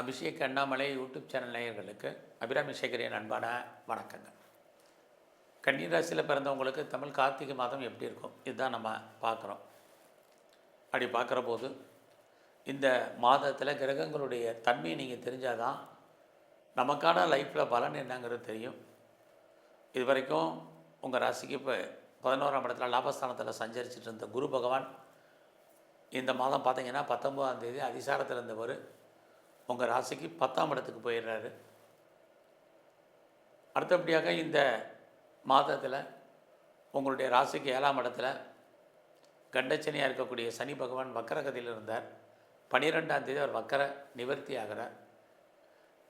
Abhishek Annamalai YouTube channel நேயர்களுக்கு அபிராமி சேகரின் அன்பான வணக்கங்கள். கன்னிராசியில் பிறந்தவங்களுக்கு தமிழ் கார்த்திகை மாதம் எப்படி இருக்கும்? இதுதான் நம்ம பார்க்குறோம். அப்படி பார்க்குற போது இந்த மாதத்தில் கிரகங்களுடைய தன்மையை நீங்கள் தெரிஞ்சால் தான் நமக்கான லைஃப்பில் பலன் என்னங்கிறது தெரியும். இது வரைக்கும் உங்கள் ராசிக்கு இப்போ பதினோராம் இடத்துல லாபஸ்தானத்தில் சஞ்சரிச்சிட்டு இருந்த குரு பகவான் இந்த மாதம் பார்த்தீங்கன்னா பத்தொன்பதாம் தேதி அதிசாரத்தில் இருந்தவர் உங்கள் ராசிக்கு பத்தாம் இடத்துக்கு போயிடுறாரு. அடுத்தபடியாக இந்த மாதத்தில் உங்களுடைய ராசிக்கு ஏழாம் இடத்துல கண்டச்சனியாக இருக்கக்கூடிய சனி பகவான் வக்கரகதியில் இருந்தார். பனிரெண்டாம் தேதி அவர் வக்கர நிவர்த்தி ஆகிறார்.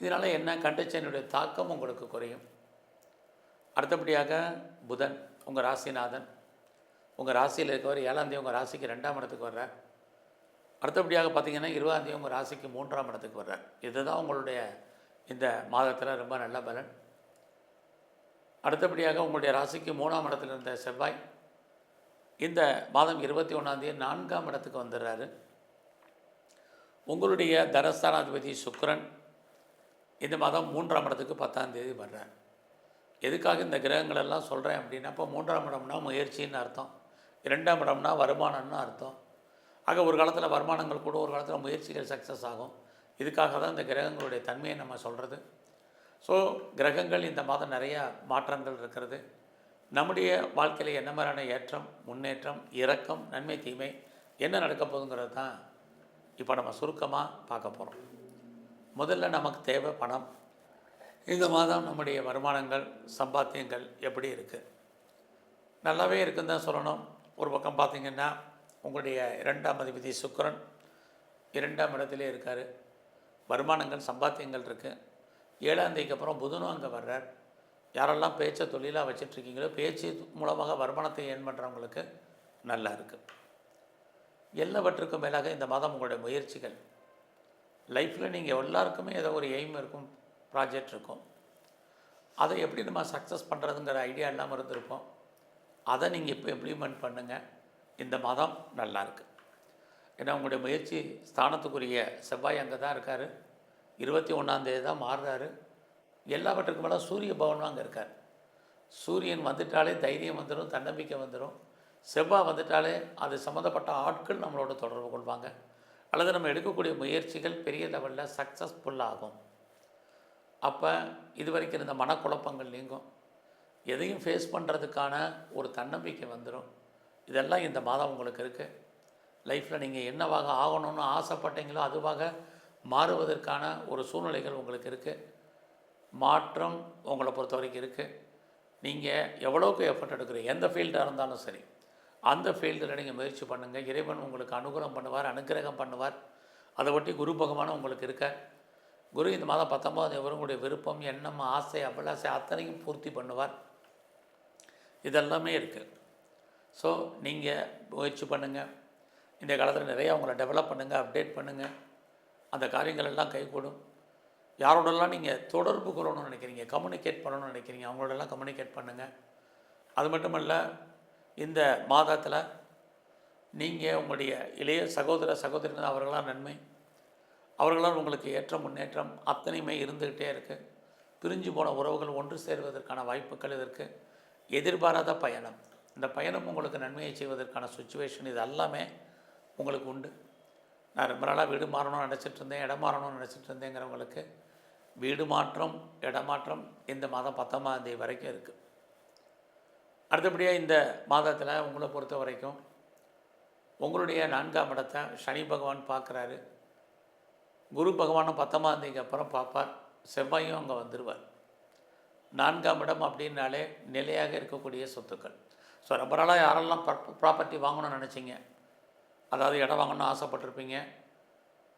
இதனால் என்ன கண்டச்சனியுடைய தாக்கம் உங்களுக்கு குறையும். அடுத்தபடியாக புதன் உங்கள் ராசிநாதன். உங்கள் ராசியில் இருக்கவர் ஏழாம் தேதி உங்கள் ராசிக்கு ரெண்டாம் இடத்துக்கு வர்றார். அடுத்தபடியாக பார்த்தீங்கன்னா இருபதாம் தேதி உங்கள் ராசிக்கு மூன்றாம் இடத்துக்கு வர்றார். இதுதான் உங்களுடைய இந்த மாதத்தில் ரொம்ப நல்ல பலன். அடுத்தபடியாக உங்களுடைய ராசிக்கு மூணாம் இடத்துல இருந்த செவ்வாய் இந்த மாதம் இருபத்தி ஒன்றாந்தேதி நான்காம் இடத்துக்கு வந்துடுறாரு. உங்களுடைய தனஸ்தானாதிபதி சுக்கரன் இந்த மாதம் மூன்றாம் இடத்துக்கு பத்தாம் தேதி வர்றார். எதுக்காக இந்த கிரகங்கள் எல்லாம் சொல்கிறேன் அப்படின்னா இப்போ மூன்றாம் இடம்னா முயற்சின்னு அர்த்தம். இரண்டாம் இடம்னா வருமானம்னு அர்த்தம். ஆக ஒரு காலத்தில் வருமானங்கள் கூட ஒரு காலத்தில் முயற்சிகள் சக்ஸஸ் ஆகும். இதுக்காக தான் இந்த கிரகங்களுடைய தன்மையை நம்ம சொல்கிறது ஸோ கிரகங்கள் இந்த மாதம் நிறையா மாற்றங்கள் இருக்கிறது. நம்முடைய வாழ்க்கையில் என்ன மாதிரியான ஏற்றம் முன்னேற்றம் இரக்கம் நன்மை தீமை என்ன நடக்க போகுதுங்கிறது தான் இப்போ நம்ம சுருக்கமாக பார்க்க போகிறோம் முதல்ல நமக்கு தேவை பணம். இந்த மாதம் நம்முடைய வருமானங்கள் சம்பாத்தியங்கள் எப்படி இருக்குது நல்லாவே இருக்குன்னு தான் சொல்லணும். ஒரு பக்கம் பார்த்திங்கன்னா உங்களுடைய இரண்டாம் அதிபதி சுக்கரன் இரண்டாம் இடத்திலே இருக்கார். வருமானங்கள் சம்பாத்தியங்கள் இருக்குது ஏழாம் தேதிக்கு அப்புறம் புதனும் அங்கே வர்றார். யாரெல்லாம் பேச்சை தொழிலாக வச்சிட்ருக்கீங்களோ பேச்சு மூலமாக வருமானத்தை ஏன் பண்ணுறவங்களுக்கு நல்லா இருக்குது எல்லாவற்றுக்கும் மேலாக இந்த மாதம் உங்களுடைய முயற்சிகள். லைஃப்பில் நீங்கள் எல்லாருக்குமே ஏதோ ஒரு எய்ம் இருக்கும் ப்ராஜெக்ட் இருக்கும். அதை எப்படி நம்ம சக்ஸஸ் பண்ணுறதுங்கிற ஐடியா இல்லாமல் இருந்திருப்போம். அதை நீங்கள் இப்போ இம்ப்ளிமெண்ட் பண்ணுங்கள் இந்த மாதம் நல்லா இருக்குது ஏன்னா உங்களுடைய முயற்சி ஸ்தானத்துக்குரிய செவ்வாய் அங்கே தான் இருக்கார். இருபத்தி ஒன்றாந்தேதி தான் மாறுறாரு. எல்லாவற்றுக்கும் மேலே சூரிய பவனும் அங்கே இருக்கார். சூரியன் வந்துட்டாலே தைரியம் வந்துடும் தன்னம்பிக்கை வந்துடும் செவ்வாய் வந்துட்டாலே அது சம்மந்தப்பட்ட ஆட்கள் நம்மளோட தொடர்பு கொள்வாங்க. அல்லது நம்ம எடுக்கக்கூடிய முயற்சிகள் பெரிய லெவலில் சக்ஸஸ்ஃபுல் ஆகும். அப்போ இது வரைக்கும் இருந்த மனக்குழப்பங்கள் நீங்கும். எதையும் ஃபேஸ் பண்ணுறதுக்கான ஒரு தன்னம்பிக்கை வந்துடும் இதெல்லாம் இந்த மாதம் உங்களுக்கு இருக்குது லைஃப்பில் நீங்கள் என்னவாக ஆகணும்னு ஆசைப்பட்டீங்களோ அதுவாக மாறுவதற்கான ஒரு சூழ்நிலைகள் உங்களுக்கு இருக்குது மாற்றம் உங்களை பொறுத்த வரைக்கும் இருக்குது நீங்கள் எவ்வளோக்கு எஃபர்ட் எடுக்கிறீங்க எந்த ஃபீல்டாக இருந்தாலும் சரி. அந்த ஃபீல்டில் நீங்கள் முயற்சி பண்ணுங்கள் இறைவன் உங்களுக்கு அனுகூலம் பண்ணுவார் அனுக்கிரகம் பண்ணுவார். அதை ஒட்டி குரு பகவானும் உங்களுக்கு இருக்க குரு இந்த மாதம் பத்தொன்பதாம் இவருங்களுடைய விருப்பம் எண்ணம் ஆசை அபிலாசை அத்தனையும் பூர்த்தி பண்ணுவார். இதெல்லாமே இருக்குது ஸோ நீங்கள் முயற்சி பண்ணுங்கள் இந்த காலத்தில் நிறையா உங்களை டெவலப் பண்ணுங்கள் அப்டேட் பண்ணுங்கள் அந்த காரியங்கள் எல்லாம் கைகூடும். யாரோடலாம் நீங்கள் தொடர்பு கொள்ளணும்னு நினைக்கிறீங்க கம்யூனிகேட் பண்ணணும்னு நினைக்கிறீங்க அவங்களோடலாம் கம்யூனிகேட் பண்ணுங்கள் அது மட்டும் இல்லை இந்த மாதத்தில் நீங்கள் உங்களுடைய இளைய சகோதர சகோதரிகள் அவர்களாம் நன்மை. அவர்களால் உங்களுக்கு ஏற்ற முன்னேற்றம் அத்தனையுமே இருந்துக்கிட்டே இருக்குது பிரிஞ்சு போன உறவுகள் ஒன்று சேர்வதற்கான வாய்ப்புகள் இதற்கு எதிர்பாராத பயணம். இந்த பயணம் உங்களுக்கு நன்மையை செய்வதற்கான சுச்சுவேஷன் இது எல்லாமே உங்களுக்கு உண்டு. நான் ரொம்ப நாளாக வீடு மாறணும்னு நினச்சிட்டு இருந்தேன் இடம் மாறணும்னு நினச்சிட்டு இருந்தேங்கிறவங்களுக்கு வீடு மாற்றம் இடமாற்றம் இந்த மாதம் பத்தொம்பதாம் தேதி வரைக்கும் இருக்குது அடுத்தபடியாக இந்த மாதத்தில் உங்களை பொறுத்த வரைக்கும் உங்களுடைய நான்காம் இடத்தை சனி பகவான் பார்க்குறாரு. குரு பகவானும் பத்தொம்பதாம் தேதிக்கு அப்புறம் பார்ப்பார். செவ்வாயும் அங்கே வந்துடுவார் நான்காம் இடம் அப்படின்னாலே நிலையாக இருக்கக்கூடிய சொத்துக்கள். ஸோ ரொம்ப நாளாக யாரெல்லாம் ப்ராப்பர்ட்டி வாங்கணும்னு நினச்சிங்க? அதாவது இடம் வாங்கணும்னு ஆசைப்பட்டிருப்பீங்க.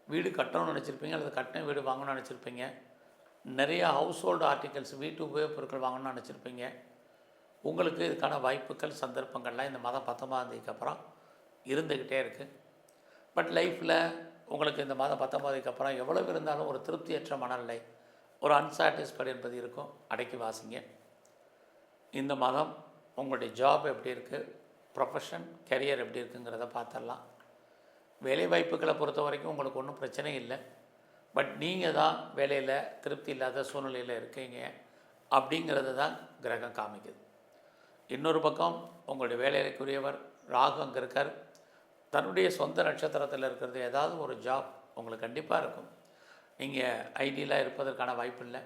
வீடு கட்டணும்னு நினச்சிருப்பீங்க. அல்லது கட்டின வீடு வாங்கணும்னு நினச்சிருப்பீங்க. நிறைய ஹவுஸ் ஹோல்டு ஆர்டிகல்ஸ் வீட்டு உபயோகப் பொருட்கள் வாங்கணும்னு நினச்சிருப்பீங்க. உங்களுக்கு இதுக்கான வாய்ப்புகள் சந்தர்ப்பங்கள்லாம் இந்த மாதம் பத்தொம்பதாம் தேதிக்கு அப்புறம் இருந்துக்கிட்டே இருக்குது பட் லைஃப்பில் உங்களுக்கு இந்த மாதம் பத்தொம்பதுக்கு அப்புறம் எவ்வளவு இருந்தாலும் ஒரு திருப்தியற்ற மனநிலை ஒரு அன்சாட்டிஸ்ஃபைடு என்பது இருக்கும். அடக்கி வாசிங்க. இந்த மாதம் உங்களுடைய ஜாப் எப்படி இருக்குது ப்ரொஃபஷன் கெரியர் எப்படி இருக்குங்கிறத பார்த்துடலாம். வேலை வாய்ப்புகளை பொறுத்த வரைக்கும் உங்களுக்கு ஒன்றும் பிரச்சனை இல்லை. பட் நீங்கள் தான் வேலையில் திருப்தி இல்லாத சூழ்நிலையில் இருக்கீங்க அப்படிங்கிறது தான் கிரகம் காமிக்குது. இன்னொரு பக்கம் உங்களுடைய வேலைக்குரியவர் ராகு அங்கே இருக்கார். தன்னுடைய சொந்த நட்சத்திரத்தில் இருக்கிறது ஏதாவது ஒரு ஜாப் உங்களுக்கு கண்டிப்பாக இருக்கும். நீங்கள் ஐடியலாக இருப்பதற்கான வாய்ப்பு இல்லை.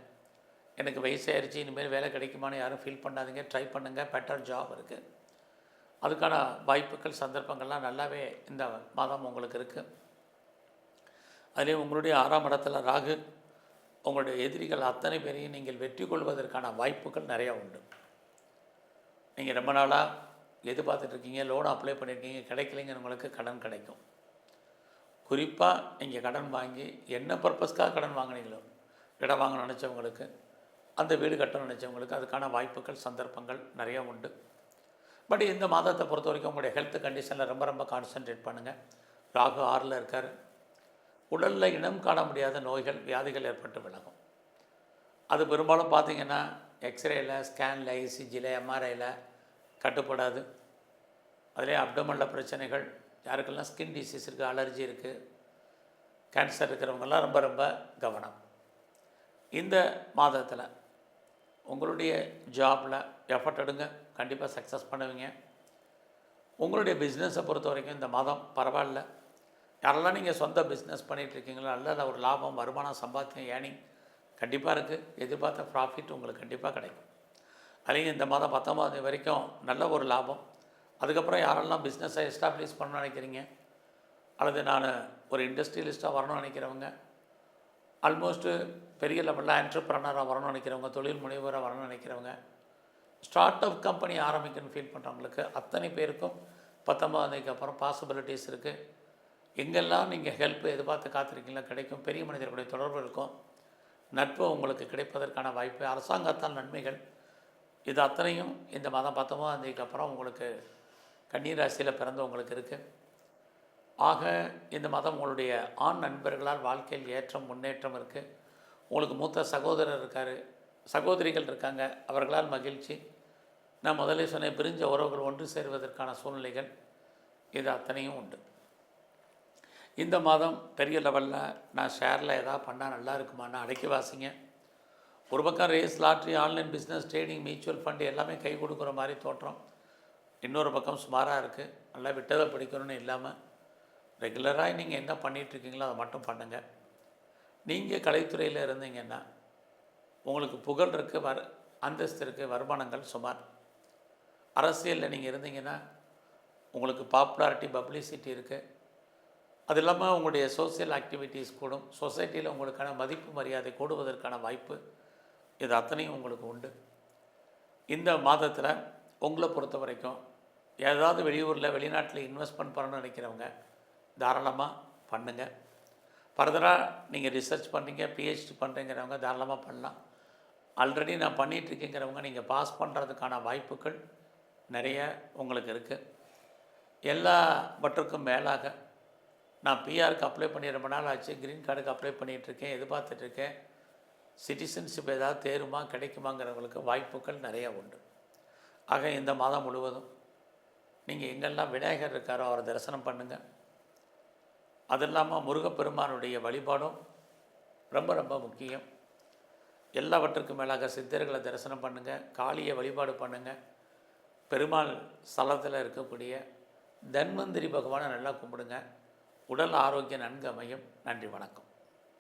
எனக்கு வயசாயிருச்சு இனிமேல் வேலை கிடைக்குமான்னு யாரும் ஃபீல் பண்ணாதீங்க. ட்ரை பண்ணுங்கள் பெட்டர் ஜாப் இருக்குது அதுக்கான வாய்ப்புகள் சந்தர்ப்பங்கள்லாம் நல்லாவே இந்த மாதம் உங்களுக்கு இருக்குது அதுலேயும் உங்களுடைய ஆறாம் இடத்துல ராகு உங்களுடைய எதிரிகள் அத்தனை பேரையும் நீங்கள் வெற்றி கொள்வதற்கான வாய்ப்புகள் நிறையா உண்டு. நீங்கள் ரொம்ப நாளாக எது பார்த்துட்ருக்கீங்க லோன் அப்ளை பண்ணியிருக்கீங்க கிடைக்கலைங்க உங்களுக்கு கடன் கிடைக்கும். குறிப்பாக நீங்கள் கடன் வாங்கி என்ன பர்பஸ்க்காக கடன் வாங்குனீங்களோ இடம் வாங்க நினச்சவங்களுக்கு அந்த வீடு கட்ட நினச்சவங்களுக்கு அதுக்கான வாய்ப்புகள் சந்தர்ப்பங்கள் நிறையா உண்டு. பட் இந்த மாதத்தை பொறுத்த வரைக்கும் உங்களுடைய ஹெல்த் கண்டிஷனில் ரொம்ப ரொம்ப கான்சென்ட்ரேட் பண்ணுங்கள் ராகு ஆறில் இருக்கார். உடலில் இனம் காண முடியாத நோய்கள் வியாதிகள் ஏற்பட்டு விலகும். அது பெரும்பாலும் பார்த்தீங்கன்னா எக்ஸ்ரேயில் ஸ்கேனில் இசிஜியில் எம்ஆர்ஐயில் கட்டுப்படாது. அதிலே அப்டமனில் பிரச்சனைகள் யாருக்கெல்லாம் ஸ்கின் டிசீஸ் இருக்குது அலர்ஜி இருக்குது கேன்சர் இருக்கிறவங்கெல்லாம் ரொம்ப ரொம்ப கவனம். இந்த மாதத்தில் உங்களுடைய ஜாபில் எஃபர்ட் எடுங்க கண்டிப்பாக சக்ஸஸ் பண்ணுவீங்க. உங்களுடைய பிஸ்னஸை பொறுத்த வரைக்கும் இந்த மாதம் பரவாயில்ல. யாரெல்லாம் நீங்கள் சொந்த பிஸ்னஸ் பண்ணிகிட்ருக்கீங்களோ நல்ல ஒரு லாபம் வருமானம் சம்பாத்தியம் ஏர்னிங் கண்டிப்பாக இருக்குது எதிர்பார்த்த ப்ராஃபிட் உங்களுக்கு கண்டிப்பாக கிடைக்கும். அதுலேயும் இந்த மாதம் பத்தொம்பதாம் தேதி வரைக்கும் நல்ல ஒரு லாபம். அதுக்கப்புறம் யாரெல்லாம் பிஸ்னஸை எஸ்டாப்ளிஷ் பண்ணணும்னு நினைக்கிறீங்க? அல்லது நான் ஒரு இண்டஸ்ட்ரியலிஸ்ட்டாக வரணும்னு நினைக்கிறவங்க? ஆல்மோஸ்ட்டு பெரிய லெவலில் என்டர்பிரனராக வரணும்னு நினைக்கிறவங்க தொழில் முனைவராக வரணும்னு நினைக்கிறவங்க ஸ்டார்ட் அப் கம்பெனி ஆரம்பிக்கணும்னு ஃபீல் பண்ணுறவங்களுக்கு அத்தனை பேருக்கும் பத்தொம்பதாந்தேதிக்கு அப்புறம் பாசிபிலிட்டிஸ் இருக்குது எங்கெல்லாம் நீங்கள் ஹெல்ப் எதிர்பார்த்து காத்திருக்கீங்களா கிடைக்கும். பெரிய மனிதர்களுடைய தொடர்பு இருக்கும். நட்பு உங்களுக்கு கிடைப்பதற்கான வாய்ப்பு. அரசாங்கத்தால் நன்மைகள். இது அத்தனையும் இந்த மாதம் பத்தொம்பதாந்தேதிக்கு அப்புறம் உங்களுக்கு கன்னீர் ராசியில் பிறந்தவங்களுக்கு இருக்குது ஆக இந்த மதம் உங்களுடைய ஆண் நண்பர்களால் வாழ்க்கையில் ஏற்றம் முன்னேற்றம் இருக்குது உங்களுக்கு மூத்த சகோதரர் இருக்கார். சகோதரிகள் இருக்காங்க. அவர்களால் மகிழ்ச்சி. நான் முதலே சொன்னேன் பிரிஞ்ச உறவுகள் ஒன்று சேருவதற்கான சூழ்நிலைகள் இது அத்தனையும் உண்டு. இந்த மாதம் பெரிய லெவலில் நான் ஷேரில் எதாவது பண்ணால் நல்லா இருக்குமான்னு அடக்கி வாசிங்க. ஒரு பக்கம் race lottery online business trading mutual fund எல்லாமே கை கொடுக்குற மாதிரி தோற்றம். இன்னொரு பக்கம் சுமாராக இருக்குது நல்லா விட்டதை பிடிக்கணும்னு இல்லாமல் ரெகுலராக நீங்கள் என்ன பண்ணிகிட்ருக்கீங்களோ அதை மட்டும் பண்ணுங்கள் நீங்கள் கலைத்துறையில் இருந்தீங்கன்னா உங்களுக்கு புகழ் இருக்குது வர் அந்தஸ்து இருக்குது வருமானங்கள் சுமார். அரசியலில் நீங்கள் இருந்தீங்கன்னா உங்களுக்கு பாப்புலாரிட்டி பப்ளிசிட்டி இருக்குது அது இல்லாமல் உங்களுடைய சோசியல் ஆக்டிவிட்டீஸ் கூடும். சொசைட்டியில் உங்களுக்கான மதிப்பு மரியாதை கூடுவதற்கான வாய்ப்பு இது அத்தனையும் உங்களுக்கு உண்டு. இந்த மாதத்தில் உங்களை பொறுத்த வரைக்கும் ஏதாவது வெளியூரில் வெளிநாட்டில் இன்வெஸ்ட்மெண்ட் பண்ணணும்னு நினைக்கிறவங்க தாராளமாக பண்ணுங்கள் ஃபர்தராக நீங்கள் ரிசர்ச் பண்ணுறீங்க பிஹெச்டி பண்ணுறீங்கிறவங்க தாராளமாக பண்ணலாம். ஆல்ரெடி நான் பண்ணிகிட்ருக்கேங்கிறவங்க நீங்கள் பாஸ் பண்ணுறதுக்கான வாய்ப்புகள் நிறைய உங்களுக்கு இருக்குது எல்லாவற்றுக்கும் மேலாக நான் பிஆருக்கு அப்ளை பண்ணி ரொம்ப நாள் ஆச்சு. க்ரீன் கார்டுக்கு அப்ளை பண்ணிகிட்ருக்கேன் எதிர்பார்த்துட்ருக்கேன் சிட்டிசன்ஷிப் ஏதாவது தேருமா கிடைக்குமாங்கிறவங்களுக்கு வாய்ப்புகள் நிறையா உண்டு. ஆக இந்த மாதம் முழுவதும் நீங்கள் எங்கெல்லாம் விநாயகர் இருக்காரோ அவரை தரிசனம் பண்ணுங்கள் அது இல்லாமல் முருகப்பெருமானுடைய வழிபாடும் ரொம்ப ரொம்ப முக்கியம். எல்லாவற்றுக்கும் மேலாக சித்தர்களை தரிசனம் பண்ணுங்கள் காளியை வழிபாடு பண்ணுங்கள் பெருமாள் ஸ்தலத்தில் இருக்கக்கூடிய தன்வந்திரி பகவானை நல்லா கும்பிடுங்க. உடல் ஆரோக்கியம் நன்கு அமையும். நன்றி வணக்கம்.